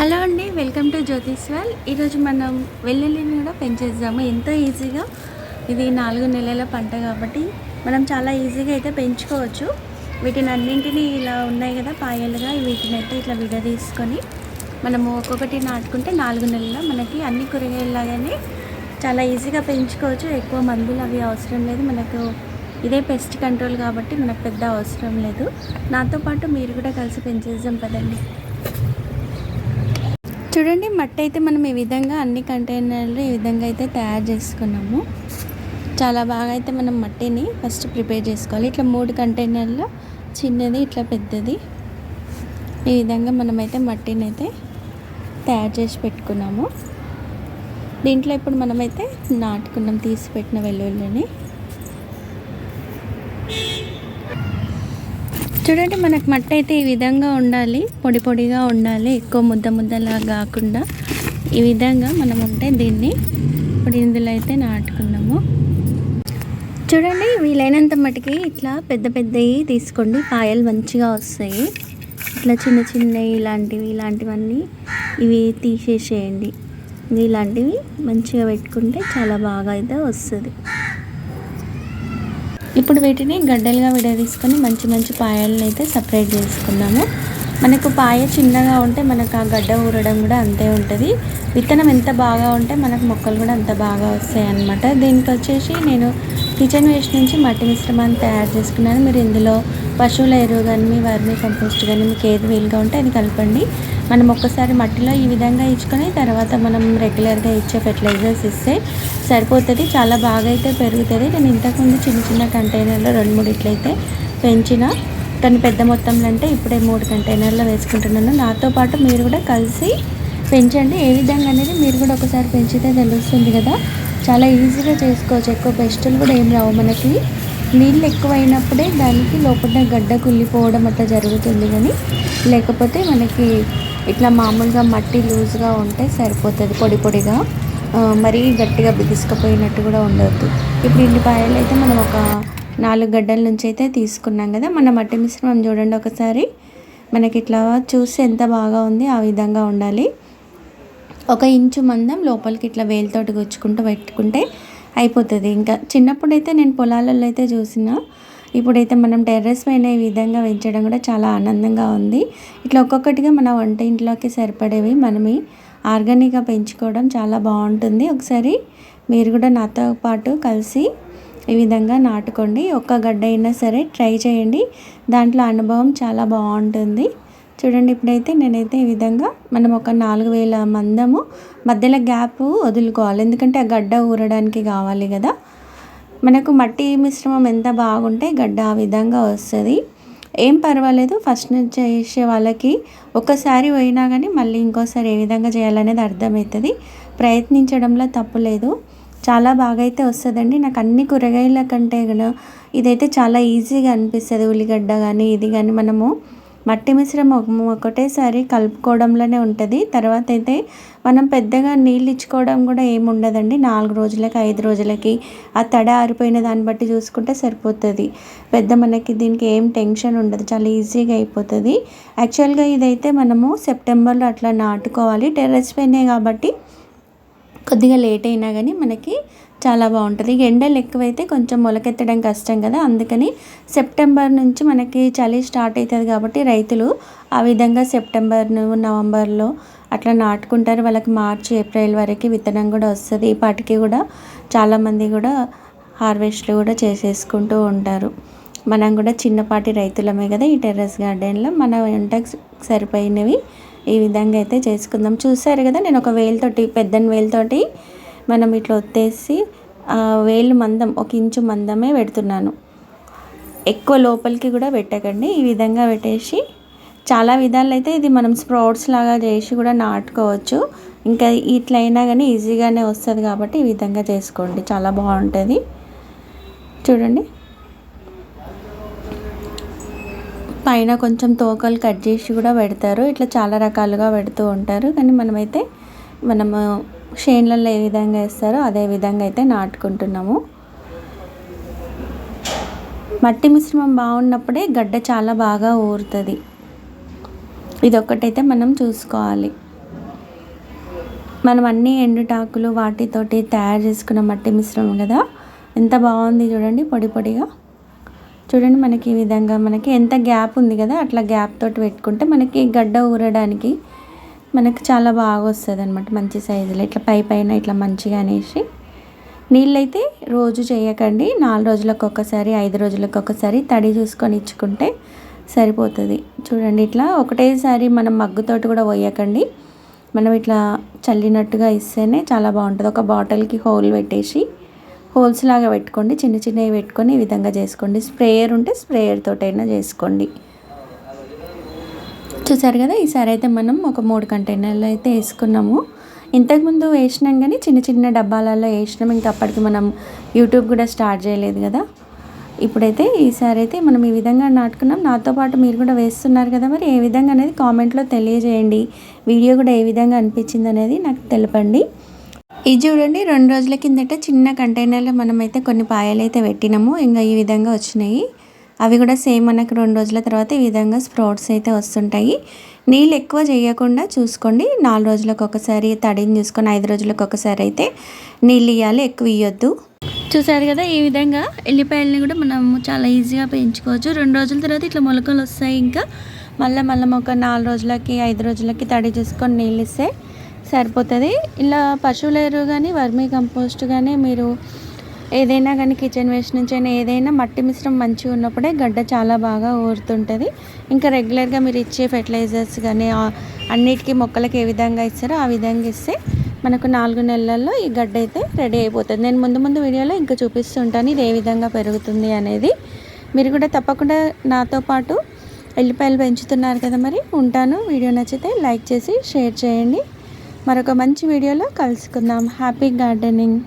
Hello అండి welcome to జ్యోతిష్వల్ ఈరోజు మనం వెల్లుల్లిని కూడా పెంచేద్దాము. ఎంతో ఈజీగా? ఇది నాలుగు నెలల పంట కాబట్టి మనం చాలా ఈజీగా అయితే పెంచుకోవచ్చు. వీటిని అన్నింటినీ ఇలా ఉన్నాయి కదా పాయలుగా వీటిని అయితే ఇట్లా విడదీసుకొని మనము ఒక్కొక్కటి నాటుకుంటే నాలుగు నెలల్లో మనకి అన్ని కూరగాయలాగానే చాలా ఈజీగా పెంచుకోవచ్చు. ఎక్కువ మందులు అవి అవసరం లేదు. మనకు ఇదే పెస్ట్ కంట్రోల్ కాబట్టి మనకు పెద్ద అవసరం లేదు. నాతో పాటు మీరు కూడా కలిసి పెంచేద్దాం కదండి చూడండి మట్టి అయితే మనం ఈ విధంగా అన్ని కంటైనర్లు ఈ విధంగా అయితే తయారు చేసుకున్నాము. చాలా బాగా అయితే మనం మట్టిని ఫస్ట్ ప్రిపేర్ చేసుకోవాలి. ఇట్లా మూడు కంటైనర్లు చిన్నది ఇట్లా పెద్దది. ఈ విధంగా మనమైతే మట్టిని అయితే తయారు చేసి పెట్టుకున్నాము. దీంట్లో ఇప్పుడు మనమైతే నాటుకున్నాం తీసి పెట్టిన వెల్లుల్లిని. చూడండి మనకు మట్టి అయితే ఈ విధంగా ఉండాలి. పొడి పొడిగా ఉండాలి. ఎక్కువ ముద్ద ముద్దలా కాకుండా ఈ విధంగా మనం ఉంటే దీన్ని ఇప్పుడు ఇందులో అయితే నాటుకున్నాము. చూడండి వీలైనంత మటుకి ఇట్లా పెద్ద పెద్దవి తీసుకోండి. పాయలు మంచిగా వస్తాయి. ఇట్లా చిన్న చిన్నవి ఇలాంటివి ఇలాంటివన్నీ ఇవి తీసేసేయండి. ఇలాంటివి మంచిగా పెట్టుకుంటే చాలా బాగా అయితే వస్తుంది. ఇప్పుడు వీటిని గడ్డలుగా విడదీసుకొని మంచి మంచి పాయలను అయితే సపరేట్ చేసుకున్నాము. మనకు పాయ చిన్నగా ఉంటే మనకు ఆ గడ్డ ఊరడం కూడా అంతే ఉంటుంది. విత్తనం ఎంత బాగా ఉంటే మనకు మొక్కలు కూడా అంత బాగా వస్తాయి అన్నమాట దీనికి వచ్చేసి నేను కిచెన్ వేస్ట్ నుంచి మట్టి మిశ్రమాన్ని తయారు చేసుకున్నాను. మీరు ఇందులో పశువుల ఎరువు కానీ వర్మీ కంపోస్ట్ కానీ మీకు ఏది వీలుగా ఉంటే అది కలపండి. మనం ఒక్కసారి మట్టిలో ఈ విధంగా ఇచ్చుకొని తర్వాత మనం రెగ్యులర్గా ఇచ్చే ఫెర్టిలైజర్స్ ఇస్తే సరిపోతుంది. చాలా బాగా అయితే పెరుగుతుంది. నేను ఇంతకుముందు చిన్న చిన్న కంటైనర్లో రెండు మూడు ఇట్లయితే పెంచిన. కానీ పెద్ద మొత్తంలో అంటే ఇప్పుడే మూడు కంటైనర్లో వేసుకుంటున్నాను. నాతో పాటు మీరు కూడా కలిసి పెంచండి. ఏ విధంగా అనేది మీరు కూడా ఒకసారి పెంచితే తెలుస్తుంది కదా. చాలా ఈజీగా చేసుకోవచ్చు. ఎక్కువ పెస్టులు కూడా ఏం రావు మనకి. నీళ్ళు ఎక్కువైనప్పుడే దానికి లోపల గడ్డ కుళ్ళిపోవడం అట్లా జరుగుతుంది కానీ లేకపోతే మనకి ఇట్లా మామూలుగా మట్టి లూజ్గా ఉంటే సరిపోతుంది పొడి పొడిగా. మరీ గట్టిగా బిగుసుకుపోయినట్టు కూడా ఉండవద్దు ఇప్పుడు ఇన్ని పాయలు అయితే మనం ఒక నాలుగు గడ్డల నుంచి అయితే తీసుకున్నాం కదా మన మట్టి మిశ్రమం చూడండి ఒకసారి. మనకి ఇట్లా చూసి ఎంత బాగా ఉంది ఆ విధంగా ఉండాలి. ఒక ఇంచు మందం లోపలికి ఇట్లా వేలుతోటి గుచ్చుకుంటూ పెట్టుకుంటే అయిపోతుంది. ఇంకా చిన్నప్పుడైతే నేను పొలాలలో అయితే చూసిన ఇప్పుడైతే మనం టెర్రస్ పైన ఈ విధంగా పెంచడం కూడా చాలా ఆనందంగా ఉంది. ఇట్లా ఒక్కొక్కటిగా మన వంట ఇంట్లోకి సరిపడేవి మనమే ఆర్గానిక్గా పెంచుకోవడం చాలా బాగుంటుంది. ఒకసారి మీరు కూడా నాతో పాటు కలిసి ఈ విధంగా నాటుకోండి. ఒక్క గడ్డ అయినా సరే ట్రై చేయండి. దాంట్లో అనుభవం చాలా బాగుంటుంది. చూడండి ఇప్పుడైతే నేనైతే ఈ విధంగా మనం ఒక నాలుగు వేల మందము మధ్యలో గ్యాప్ వదులుకోవాలి. ఎందుకంటే ఆ గడ్డ ఊరడానికి కావాలి కదా. మనకు మట్టి మిశ్రమం ఎంత బాగుంటే గడ్డ ఆ విధంగా వస్తుంది. ఏం పర్వాలేదు ఫస్ట్ నుంచి చేసే వాళ్ళకి ఒకసారి పోయినా కానీ మళ్ళీ ఇంకోసారి ఏ విధంగా చేయాలనేది అర్థమవుతుంది. ప్రయత్నించడంలో తప్పు లేదు. చాలా బాగా అయితే వస్తుందండి. నాకు అన్ని కూరగాయల కంటే కూడా ఇదైతే చాలా ఈజీగా అనిపిస్తుంది. ఉల్లిగడ్డ కానీ ఇది కానీ మనము మట్టి మిశ్రమం ఒకటేసారి కలుపుకోవడంలోనే ఉంటుంది. తర్వాత అయితే మనం పెద్దగా నీళ్ళు ఇచ్చుకోవడం కూడా ఏమి ఉండదండి. నాలుగు రోజులకి ఐదు రోజులకి ఆ తడ ఆరిపోయిన దాన్ని బట్టి చూసుకుంటే సరిపోతుంది. పెద్ద మనకి దీనికి ఏం టెన్షన్ ఉండదు. చాలా ఈజీగా అయిపోతుంది. యాక్చువల్గా ఇదైతే మనము సెప్టెంబర్లో అట్లా నాటుకోవాలి. టెర్రస్ పైనే కాబట్టి కొద్దిగా లేట్ అయినా కానీ మనకి చాలా బాగుంటుంది. ఎండలు ఎక్కువైతే కొంచెం మొలకెత్తడం కష్టం కదా. అందుకని సెప్టెంబర్ నుంచి మనకి చలి స్టార్ట్ అవుతుంది కాబట్టి రైతులు ఆ విధంగా సెప్టెంబర్ నవంబర్లో అట్లా నాటుకుంటారు. వాళ్ళకి మార్చి ఏప్రిల్ వరకు విత్తనం కూడా వస్తుంది. ఈ పాటికి కూడా చాలామంది కూడా హార్వెస్ట్లు కూడా చేసేసుకుంటూ ఉంటారు. మనం కూడా చిన్నపాటి రైతులమే కదా ఈ టెర్రస్ గార్డెన్లో. మన వంటకు సరిపోయినవి ఈ విధంగా అయితే చేసుకుందాం. చూసారు కదా నేను ఒక వేలుతోటి పెద్దని వేలుతోటి మనం ఇట్లా ఒత్తేసి వేలు మందం ఒక ఇంచు మందమే పెడుతున్నాను. ఎక్కువ లోపలికి కూడా పెట్టకండి. ఈ విధంగా పెట్టేసి చాలా విధాలు అయితే ఇది మనం స్ప్రౌట్స్ లాగా చేసి కూడా నాటుకోవచ్చు. ఇంకా ఇట్లయినా కానీ ఈజీగానే వస్తుంది కాబట్టి ఈ విధంగా చేసుకోండి. చాలా బాగుంటుంది. చూడండి. పైన కొంచెం తోకలు కట్ చేసి కూడా పెడతారు. ఇట్లా చాలా రకాలుగా పెడుతూ ఉంటారు. కానీ మనమైతే మనము షేన్లలో ఏ విధంగా వేస్తారో అదే విధంగా అయితే నాటుకుంటున్నాము. మట్టి మిశ్రమం బాగున్నప్పుడే గడ్డ చాలా బాగా ఊరుతుంది. ఇది ఒక్కటైతే మనం చూసుకోవాలి. మనం అన్ని ఎండుటాకులు వాటితోటి తయారు చేసుకున్న మట్టి మిశ్రమం కదా. ఎంత బాగుంది చూడండి పొడి పొడిగా. చూడండి మనకి ఈ విధంగా మనకి ఎంత గ్యాప్ ఉంది కదా అట్లా గ్యాప్ తోటి పెట్టుకుంటే మనకి గడ్డ ఊరడానికి మనకి చాలా బాగా వస్తుంది అనమాట మంచి సైజులో ఇట్లా పై పైన ఇట్లా మంచిగా అనేసి. నీళ్ళైతే రోజు చేయకండి నాలుగు రోజులకు ఒకసారి ఐదు రోజులకు ఒకసారి తడి చూసుకొని ఇచ్చుకుంటే సరిపోతుంది. చూడండి ఇట్లా ఒకటేసారి మనం మగ్గుతోటి కూడా పోయకండి. మనం ఇట్లా చల్లినట్టుగా ఇస్తేనే చాలా బాగుంటుంది. ఒక బాటిల్కి హోల్ పెట్టేసి హోల్స్ లాగా పెట్టుకోండి చిన్న చిన్నవి పెట్టుకొని ఈ విధంగా చేసుకోండి. స్ప్రేయర్ ఉంటే స్ప్రేయర్ తోటైనా చేసుకోండి. చూసారు కదా ఈసారి అయితే మనం ఒక మూడు కంటైనర్లు అయితే వేసుకున్నాము. ఇంతకుముందు వేసినాం కానీ చిన్న చిన్న డబ్బాలలో వేసినాం. ఇంకా అప్పటికి మనం యూట్యూబ్ కూడా స్టార్ట్ చేయలేదు కదా. ఇప్పుడైతే ఈసారి అయితే మనం ఈ విధంగా నాటుకున్నాం. నాతో పాటు మీరు కూడా వేస్తున్నారు కదా మరి ఏ విధంగా అనేది కామెంట్లో తెలియజేయండి. వీడియో కూడా ఏ విధంగా అనిపించింది అనేది నాకు తెలపండి. ఇది చూడండి రెండు రోజుల కిందట చిన్న కంటైనర్లో మనమైతే కొన్ని పాయలు అయితే పెట్టినాము. ఇంకా ఈ విధంగా వచ్చినాయి. అవి కూడా సేమ్ మనకు రెండు రోజుల తర్వాత ఈ విధంగా స్ప్రౌట్స్ అయితే వస్తుంటాయి. నీళ్ళు ఎక్కువ చేయకుండా చూసుకోండి. నాలుగు రోజులకు ఒకసారి తడిని చూసుకొని ఐదు రోజులకు ఒకసారి అయితే నీళ్ళు ఇవ్వాలి ఎక్కువ ఇవ్వద్దు చూసారు కదా ఈ విధంగా ఎల్లిపాయలని కూడా మనము చాలా ఈజీగా పెంచుకోవచ్చు. రెండు రోజుల తర్వాత ఇట్లా మొలకలు వస్తాయి ఇంకా. మళ్ళీ మళ్ళీ ఒక నాలుగు రోజులకి ఐదు రోజులకి తడి చేసుకొని నీళ్ళు ఇస్తే సరిపోతుంది. ఇలా పశువుల ఎరువు కానీ వర్మీ కంపోస్ట్ కానీ మీరు ఏదైనా కానీ కిచెన్ వేస్ట్ నుంచి అయినా ఏదైనా మట్టి మిశ్రమం మంచిగా ఉన్నప్పుడే గడ్డ చాలా బాగా ఊరుతుంటుంది. ఇంకా రెగ్యులర్గా మీరు ఇచ్చే ఫెర్టిలైజర్స్ కానీ అన్నిటికీ మొక్కలకి ఏ విధంగా ఇస్తారో ఆ విధంగా ఇస్తే మనకు నాలుగు నెలల్లో ఈ గడ్డ అయితే రెడీ అయిపోతుంది. నేను ముందు ముందు వీడియోలో ఇంకా చూపిస్తుంటాను ఇది ఏ విధంగా పెరుగుతుంది అనేది. మీరు కూడా తప్పకుండా నాతో పాటు ఎల్లిపాయలు పెంచుతున్నారు కదా మరి? ఉంటాను. వీడియో నచ్చితే లైక్ చేసి షేర్ చేయండి. మరొక మంచి వీడియోలో కలుసుకుందాం. Happy gardening